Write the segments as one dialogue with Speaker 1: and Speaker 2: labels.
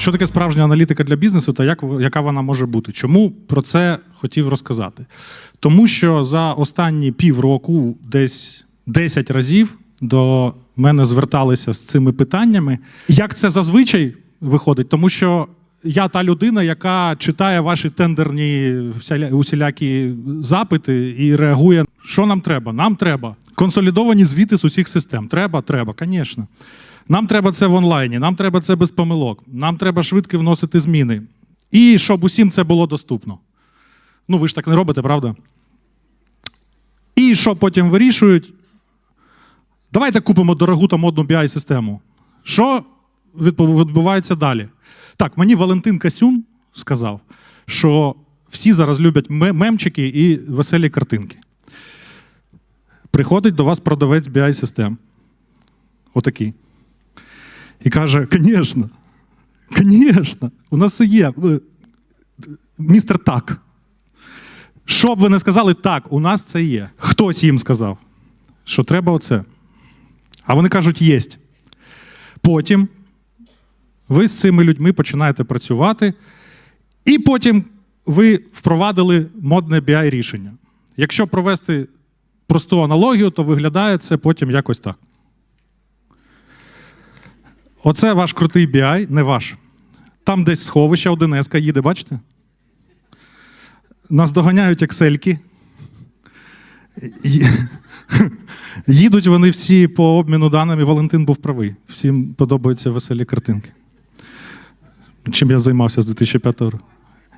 Speaker 1: Що таке справжня аналітика для бізнесу та як, яка вона може бути? Чому про це хотів розказати? Тому що за останні півроку, десь 10 разів до мене зверталися з цими питаннями. Як це зазвичай виходить? Тому що я та людина, яка читає ваші тендерні усілякі запити і реагує, що нам треба? Нам треба консолідовані звіти з усіх систем. Треба, треба, звісно. Нам треба це в онлайні, нам треба це без помилок, нам треба швидко вносити зміни. І щоб усім це було доступно. Ну, ви ж так не робите, правда? І що потім вирішують? Давайте купимо дорогу та модну BI-систему. Що відбувається далі? Так, мені Валентин Касюн сказав, що всі зараз люблять мемчики і веселі картинки. Приходить до вас продавець BI-систем. Отакий. І каже: звісно, звісно, у нас все є. Містер так. Що б ви не сказали, так, у нас це є. Хтось їм сказав, що треба оце. А вони кажуть, єсть. Потім ви з цими людьми починаєте працювати, і потім ви впровадили модне BI рішення. Якщо провести просту аналогію, то виглядає це потім якось так. Оце ваш крутий BI, не ваш. Там десь сховище 1С їде, бачите? Нас доганяють ексельки. Їдуть вони всі по обміну даними. Валентин був правий. Всім подобаються веселі картинки. Чим я займався з 2005 року?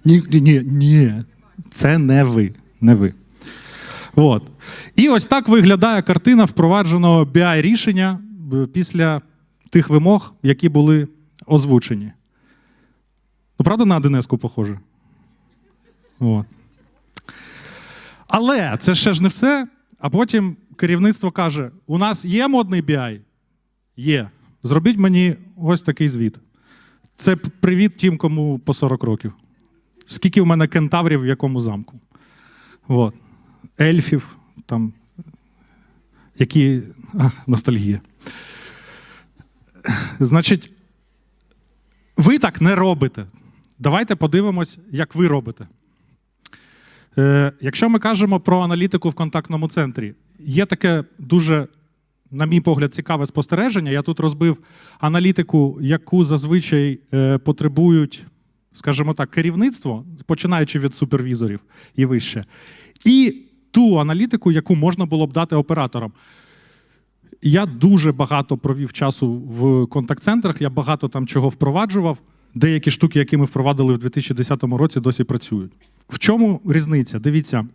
Speaker 1: Ні, ні, ні. Це не ви. Не ви. От. І ось так виглядає картина впровадженого BI-рішення е, після тих вимог, які були озвучені. Ну, правда, на 1С похоже? От. Але це ще ж не все. А потім керівництво каже: у нас є модний BI? Є. Зробіть мені ось такий звіт. Це привіт тим, кому по 40 років. Скільки в мене кентаврів в якому замку? От. Ельфів, там, які. А, ностальгія. Значить, ви так не робите. Давайте подивимось, як ви робите. Е, якщо ми кажемо про аналітику в контактному центрі, є таке дуже, на мій погляд, цікаве спостереження. Я тут розбив аналітику, яку зазвичай е, потребують, скажімо так, керівництво, починаючи від супервізорів і вище, і ту аналітику, яку можна було б дати операторам. Я дуже багато провів часу в контакт-центрах, я багато там чого впроваджував. Деякі штуки, які ми впровадили в 2010 році, досі працюють. В чому різниця? Дивіться,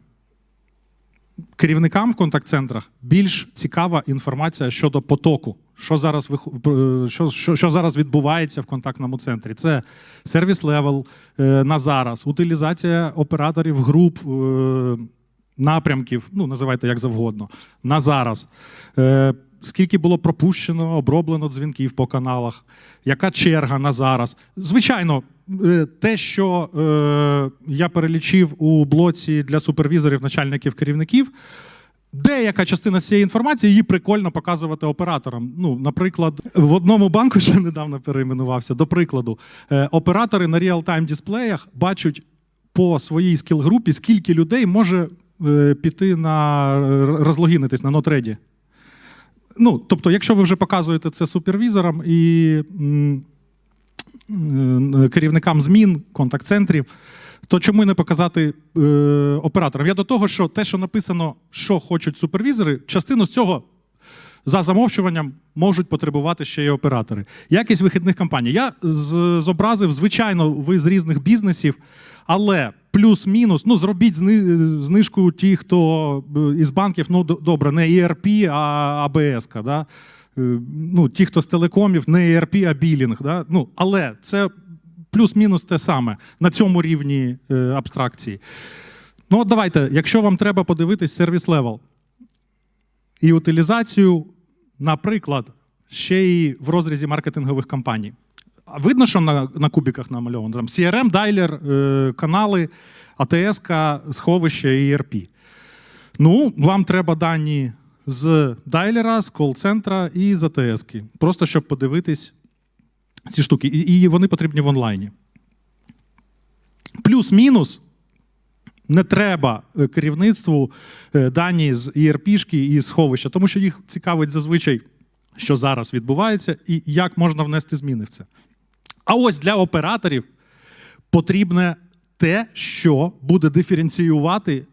Speaker 1: керівникам в контакт-центрах більш цікава інформація щодо потоку. Що зараз, е, що, що, що зараз відбувається в контактному центрі? Це сервіс левел е, на зараз, утилізація операторів груп, е, напрямків, ну називайте як завгодно, на зараз. Скільки було пропущено, оброблено дзвінків по каналах, яка черга на зараз? Звичайно, е, те, що е, я перелічив у блоці для супервізорів, начальників, керівників, деяка частина цієї інформації її прикольно показувати операторам. Ну, наприклад, в одному банку, що недавно перейменувався, до прикладу, е, оператори на реал-тайм дисплеях бачать по своїй скіл-групі, скільки людей може піти на розлогінитись на нотреді. Ну, тобто, якщо ви вже показуєте це супервізорам і е, керівникам змін, контакт-центрів, то чому не показати е, операторам? Я до того, що те, що написано, що хочуть супервізори, частину з цього за замовчуванням можуть потребувати ще й оператори. Якість вихідних кампаній. Я зобразив, звичайно, ви з різних бізнесів, але плюс-мінус, ну зробіть зни- знижку ті, хто е, із банків, ну добре, не ERP, а АБС. Да? Е, Ну, ті, хто з телекомів, не ERP, а білінг. Да? Ну, але це плюс-мінус те саме на цьому рівні е, абстракції. Ну, от давайте, якщо вам треба подивитись сервіс левел і утилізацію, наприклад, ще й в розрізі маркетингових кампаній. Видно, що на, на кубіках намальовано там CRM, дайлер, е, канали, АТС, сховище і ERP. Ну, вам треба дані з дайлера, з кол-центра і з АТС. Просто щоб подивитись, ці штуки, і, і вони потрібні в онлайні. Плюс-мінус. Не треба е, керівництву е, дані з ERP-шки і сховища, тому що їх цікавить зазвичай, що зараз відбувається, і як можна внести зміни в це. А ось для операторів потрібне те, що буде диференціювати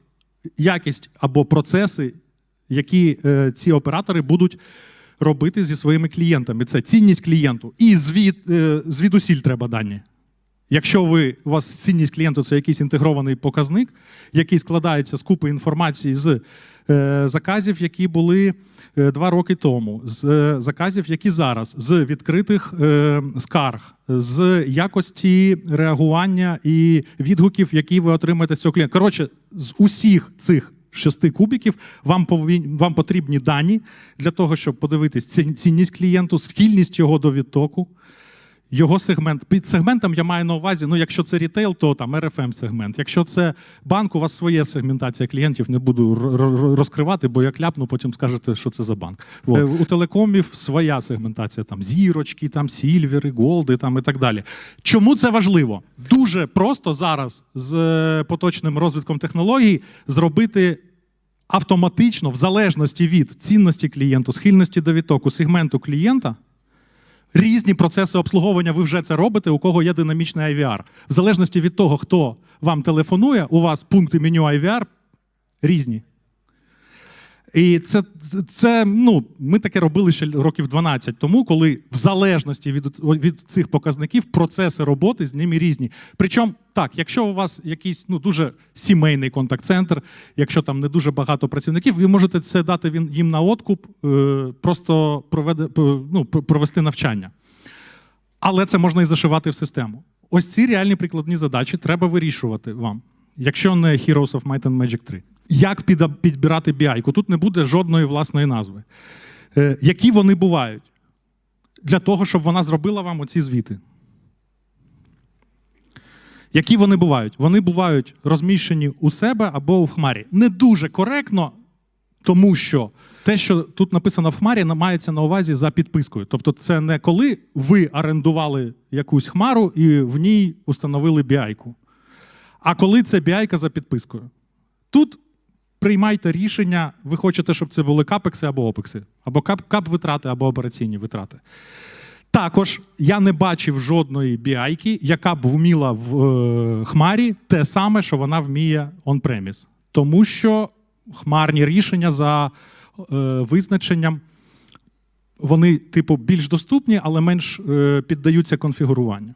Speaker 1: якість або процеси, які е, ці оператори будуть робити зі своїми клієнтами. Це цінність клієнту. І звід, е, звідусіль треба дані. Якщо ви, у вас цінність клієнту це якийсь інтегрований показник, який складається з купи інформації з заказів, які були е, два роки тому, з е, заказів, які зараз, з відкритих е, скарг, з якості реагування і відгуків, які ви отримаєте з цього клієнта. Коротше, з усіх цих шести кубиків вам повинні, вам потрібні дані для того, щоб подивитись ці- цінність клієнту, схильність його до відтоку. Його сегмент під сегментом я маю на увазі. Ну, якщо це рітейл, то там rfm сегмент. Якщо це банк, у вас своє сегментація клієнтів. Не буду розкривати, бо я кляпну, потім скажете, що це за банк. От. Е, У телекомів своя сегментація, там зірочки, там сільвери, голди, там і так далі. Чому це важливо? Дуже просто зараз з е, поточним розвитком технологій зробити. Автоматично, в залежності від цінності клієнту, схильності до відтоку, сегменту клієнта, різні процеси обслуговування ви вже це робите, у кого є динамічний IVR. В залежності від того, хто вам телефонує, у вас пункти меню IVR різні. І це, це ну, ми таке робили ще років 12 тому, коли в залежності від, від цих показників процеси роботи з ними різні. Причому так, якщо у вас якийсь ну, дуже сімейний контакт-центр, якщо там не дуже багато працівників, ви можете це дати він- їм на откуп, е, просто проведе, ну, провести навчання. Але це можна і зашивати в систему. Ось ці реальні прикладні задачі треба вирішувати вам, якщо не Heroes of Might and Magic 3. Як підбирати BI? Тут не буде жодної власної назви. Е, які вони бувають? Для того, щоб вона зробила вам оці звіти. Які вони бувають? Вони бувають розміщені у себе або у хмарі. Не дуже коректно, тому що те, що тут написано в хмарі, мається на увазі за підпискою. Тобто, це не коли ви орендували якусь хмару і в ній установили біайку, а коли це біайка за підпискою. Тут приймайте рішення, ви хочете, щоб це були капекси або опекси, або кап, кап-витрати, або операційні витрати. Також я не бачив жодної біайки, яка б вміла в е, хмарі те саме, що вона вміє on-premise. Тому що хмарні рішення за е, визначенням, вони, типу, більш доступні, але менш е, піддаються конфігуруванню.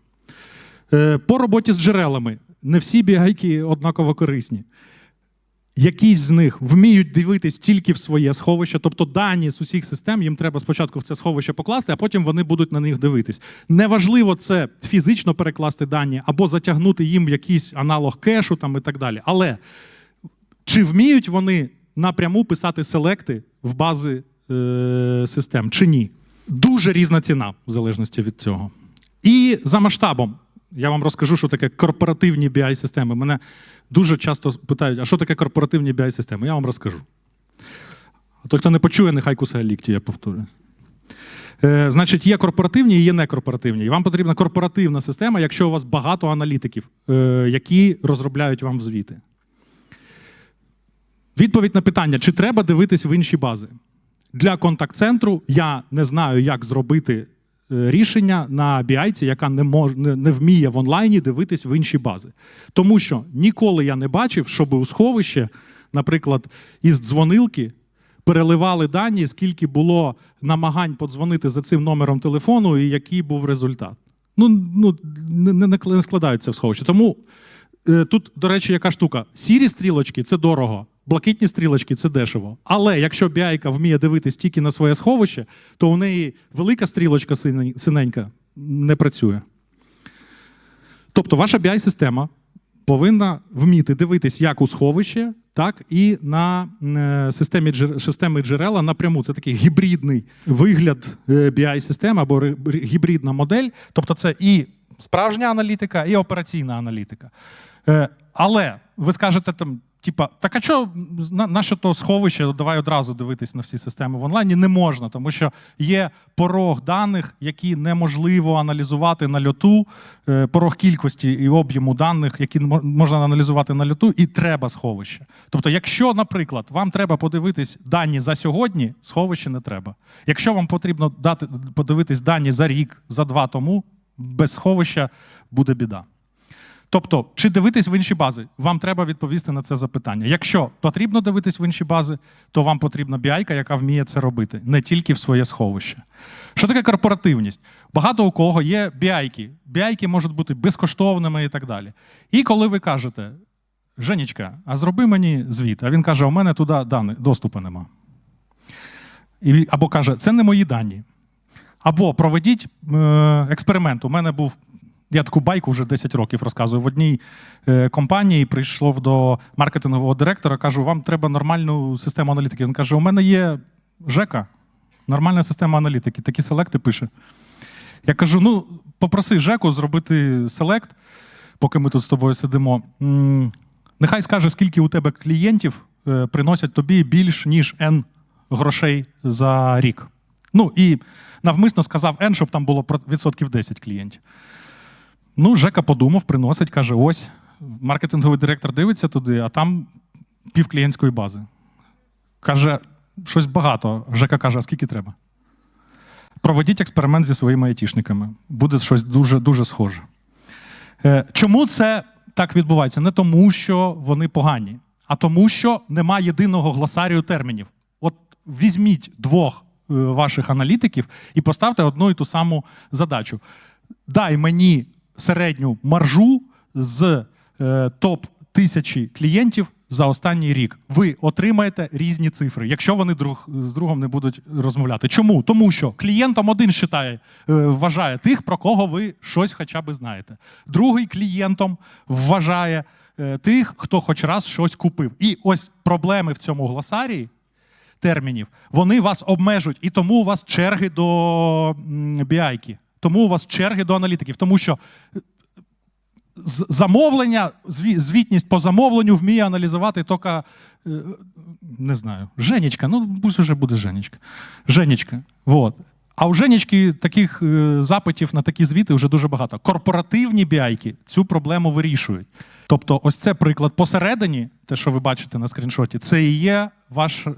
Speaker 1: Е, по роботі з джерелами не всі біайки однаково корисні. Якісь з них вміють дивитись тільки в своє сховище, тобто дані з усіх систем їм треба спочатку в це сховище покласти, а потім вони будуть на них дивитись. Неважливо це фізично перекласти дані або затягнути їм в якийсь аналог кешу там і так далі. Але чи вміють вони напряму писати селекти в бази е, систем, чи ні? Дуже різна ціна в залежності від цього. І за масштабом. Я вам розкажу, що таке корпоративні BI-системи. Мене дуже часто питають, а що таке корпоративні BI-системи? Я вам розкажу. А той, хто не почує, нехай кусає лікті, я повторюю. Е, значить, є корпоративні і є некорпоративні. І вам потрібна корпоративна система, якщо у вас багато аналітиків, е, які розробляють вам звіти. Відповідь на питання: чи треба дивитись в інші бази? Для контакт-центру я не знаю, як зробити рішення на BI, яка не, мож, не, не вміє в онлайні дивитись в інші бази. Тому що ніколи я не бачив, щоб у сховище, наприклад, із дзвонилки переливали дані, скільки було намагань подзвонити за цим номером телефону і який був результат. Ну, ну не, не, не складаються в сховище. Тому Тут, до речі, яка штука? Сірі стрілочки це дорого, блакитні стрілочки це дешево. Але якщо біайка вміє дивитись тільки на своє сховище, то у неї велика стрілочка синенька не працює. Тобто, ваша BI-система повинна вміти дивитись як у сховище, так і на е, системі, системи джерела напряму. Це такий гібридний вигляд е, BI-системи або ре- ре- гібридна модель. Тобто, це і справжня аналітика, і операційна аналітика. Е, Але ви скажете там. типа, так а що на, що то сховище? Давай одразу дивитись на всі системи в онлайні. Не можна, тому що є порог даних, які неможливо аналізувати на льоту, е, порог кількості і об'єму даних, які можна аналізувати на льоту, і треба сховище. Тобто, якщо, наприклад, вам треба подивитись дані за сьогодні, сховище не треба. Якщо вам потрібно дати подивитись дані за рік, за два тому, без сховища буде біда. Тобто, чи дивитись в інші бази? Вам треба відповісти на це запитання. Якщо потрібно дивитись в інші бази, то вам потрібна біайка, яка вміє це робити, не тільки в своє сховище. Що таке корпоративність? Багато у кого є біайки. Біайки можуть бути безкоштовними і так далі. І коли ви кажете, Женечка, а зроби мені звіт, а він каже: у мене туди дані, доступу нема. І, або каже, це не мої дані. Або проведіть е, експеримент. У мене був. Я таку байку вже 10 років розказую. В одній е, компанії прийшло до маркетингового директора, кажу, вам треба нормальну систему аналітики. Він каже: у мене є ЖЕКа, нормальна система аналітики, такі селекти пише. Я кажу: ну, попроси ЖЕКу зробити селект, поки ми тут з тобою сидимо. Нехай скаже, скільки у тебе клієнтів е, приносять тобі більш ніж N грошей за рік. Ну і навмисно сказав N, щоб там було відсотків 10 клієнтів. Ну, Жека подумав, приносить, каже: ось, маркетинговий директор дивиться туди, а там пів клієнтської бази. Каже, щось багато. Жека каже, а скільки треба? Проведіть експеримент зі своїми айтішниками. Буде щось дуже, дуже схоже. Е, Чому це так відбувається? Не тому, що вони погані, а тому, що немає єдиного глосарію термінів. От візьміть двох е, ваших аналітиків і поставте одну і ту саму задачу. Дай мені середню маржу з е, топ тисячі клієнтів за останній рік. Ви отримаєте різні цифри, якщо вони друг з другом не будуть розмовляти. Чому? Тому що клієнтом один считає, е, вважає тих, про кого ви щось хоча б знаєте. Другий клієнтом вважає е, тих, хто хоч раз щось купив. І ось проблеми в цьому глосарії термінів, вони вас обмежують, і тому у вас черги до біайки, тому у вас черги до аналітиків, тому що замовлення, звітність по замовленню вміє аналізувати тільки, е, не знаю, Женечка, ну пусть вже буде Женечка. Женечка. Вот. А у Женечки таких е, запитів на такі звіти вже дуже багато. Корпоративні біайки цю проблему вирішують. Тобто, ось це приклад посередині, те, що ви бачите на скріншоті, це і є ваш е,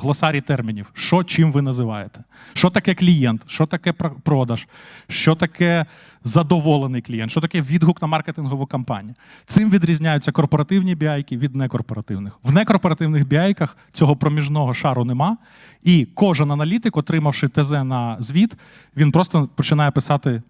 Speaker 1: глосарій термінів. Що чим ви називаєте? Що таке клієнт, що таке продаж, що таке задоволений клієнт, що таке відгук на маркетингову кампанію. Цим відрізняються корпоративні біайки від некорпоративних. В некорпоративних біайках цього проміжного шару нема. І кожен аналітик, отримавши ТЗ на звіт, він просто починає писати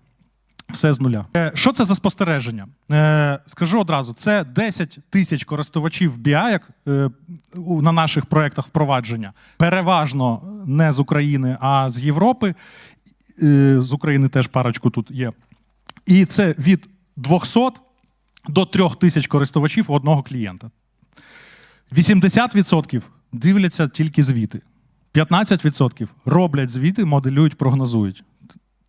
Speaker 1: все з нуля. Е, Що це за спостереження? Е, Скажу одразу: це 10 тисяч користувачів BI е, у- на наших проєктах впровадження. Переважно не з України, а з Європи. Е, З України теж парочку тут є. І це від 200 до 3000 користувачів у одного клієнта. 80% дивляться тільки звіти. 15% роблять звіти, моделюють, прогнозують.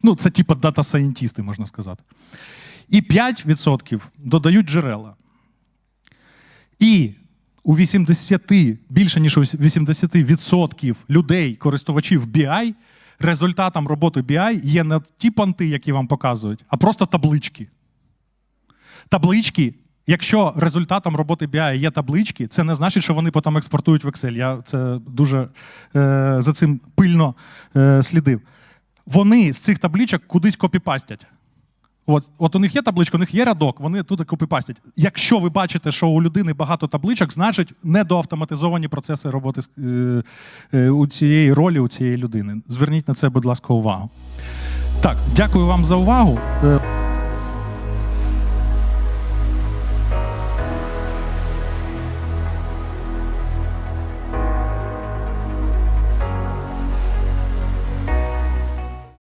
Speaker 1: Ну, це типу дата-сайентісти, можна сказати. І 5% додають джерела. І у 80, більше ніж у 80% людей, користувачів BI, результатом роботи BI є не ті понти, які вам показують, а просто таблички. Таблички, якщо результатом роботи BI є таблички, це не значить, що вони потім експортують в Excel. Я це дуже е, за цим пильно е, слідив. Вони з цих табличок кудись копіпастять. От, от у них є табличка, у них є рядок, вони туди копіпастять. Якщо ви бачите, що у людини багато табличок, значить недоавтоматизовані процеси роботи е, е, у цієї ролі, у цієї людини. Зверніть на це, будь ласка, увагу. Так, дякую вам за увагу. Е,